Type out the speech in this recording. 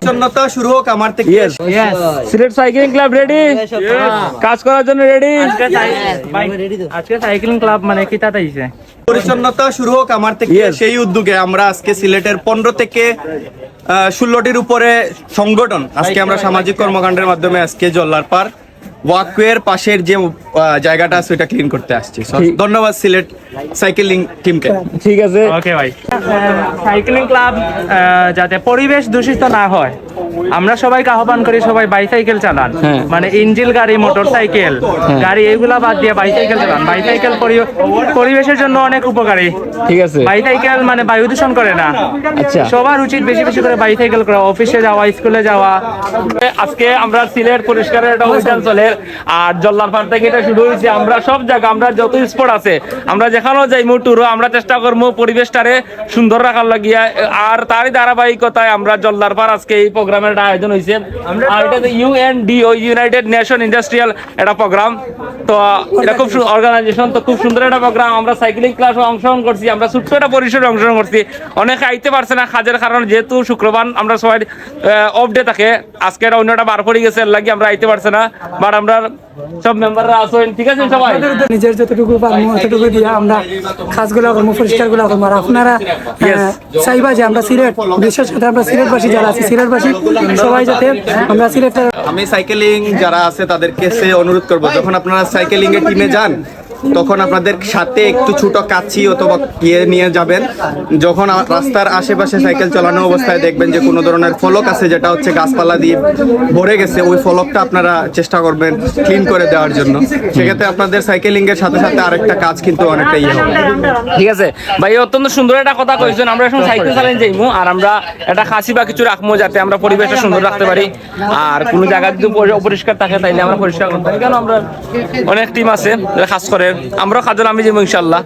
পরিচ্ছন্নতা শুরু হোক আমার থেকে। সিলেট সাইক্লিং ক্লাব রেডি কাজ করার জন্য রেডি আজকে সাইক্লিং ক্লাব মানে কি তাতে পরিচ্ছন্নতা শুরু হোক আমার থেকে। সেই উদ্যোগে আমরা আজকে সিলেটের পনেরো থেকে ষোলোটির উপরে সংগঠন আজকে আমরা সামাজিক কর্মকাণ্ডের মাধ্যমে আজকে জল্লার পার ওয়াকওয়ের পাশের যে জায়গাটা আছে ওইটা ক্লিন করতে আসছি। ধন্যবাদ সিলেট সাইকেলিং টিমকে ঠিক আছে। ওকে ভাই সাইক্লিং ক্লাব যাতে পরিবেশ দূষিত না হয়। আমরা সবাইকে আহ্বান করি সবাই বাইসাইকেল চালান। হ্যাঁ। মানে ইঞ্জিল গাড়ি মোটর সাইকেল গাড়ি এগুলা বাদ দিয়ে বাইসাইকেল চালান। বাইসাইকেল পরি- পরিবেশের জন্য অনেক উপকারী। ঠিক আছে। বাইসাইকেল মানে বায়ু দূষণ করে না। আচ্ছা। সবার উচিত বেশি বেশি করে বাইসাইকেল করা। অফিসে যাওয়া স্কুলে যাওয়া। আজকে আমরা সিলেট পরিষ্কারের একটা অভিযান চলে। আর জল্লারপাড় থেকে এটা শুরু হয়েছে। আমরা সব জায়গা আমরা যত স্পট আছে আমরা যেখানেও যাই টুরো আমরা চেষ্টা করব পরিবেশটারে সুন্দর রাখার লাগিয়া। আর তারই ধারাবাহিকতায় আমরা জল্লারপাড় আজকে এই প্রোগ্রামের আয়োজন হয়েছে। আর এটা ইউএনডি ও ইউনাইটেড নেশন ইন্ডাস্ট্রিয়াল একটা প্রোগ্রাম। তো এটা খুব অর্গানাইজেশন তো খুব সুন্দর একটা প্রোগ্রাম আমরা সাইক্লিং ক্লাসে অংশগ্রহণ করছি, আমরা ছোট্ট একটা পরিসরে অংশগ্রহণ করছি। অনেকে আইতে পারছে না কাজের কারণে, যেহেতু শুক্রবার আমরা সবাই অফ ডে থাকে, আজকে এটা অন্যটা বার পড়ে গেছে, এর লাগে আমরা আইতে পারছে না। বাট আমরা সব মেম্বাররা আছেন ঠিক আছে সবাই? নিজের যতটুকু পারব ততটুকু দিয়ে আমরা কাজগুলো করব পরিষ্কারগুলো করব আর আপনারা চাইবা যে আমরা সিলেট বিশেষ করে আমরা সিলেটবাসী যারা আছে সিলেটবাসী সবাই যাতে আমরা সিলেটের আমি সাইকেলিং যারা আছে তাদেরকে সে অনুরোধ করব। যখন আপনারা সাইকেলিং এর টিমে যান তখন আপনাদের সাথে একটু ছোট কাছি অথবা ইয়ে নিয়ে যাবেন। যখন রাস্তার আশেপাশে সাইকেল চালানো অবস্থায় দেখবেন যে কোনো ধরনের ফলক আছে যেটা হচ্ছে গাছপালা দিয়ে ভরে গেছে ওই ফলকটা আপনারা চেষ্টা করবেন ক্লিন করে দেওয়ার জন্য। সেক্ষেত্রে আপনাদের সাইকেলিং এর সাথে সাথে আরেকটা কাজ কিন্তু অনেকটা ইয়ে হবে। ঠিক আছে। ভাই অত্যন্ত সুন্দর একটা কথা কইছেন। আমরা এখন সাইকেল চালাই যাইমু আর আমরা একটা খাসি বা কিছু রাখব যাতে আমরা পরিবেশটা সুন্দর রাখতে পারি। আর কোনো জায়গা যদি অপরিষ্কার থাকে তাইলে আমরা পরিষ্কার করতে পারি। কেন? আমরা অনেক টিম আছে যারা কাজ করে। আমরাও কাজে আমি যাব ইনশাল্লাহ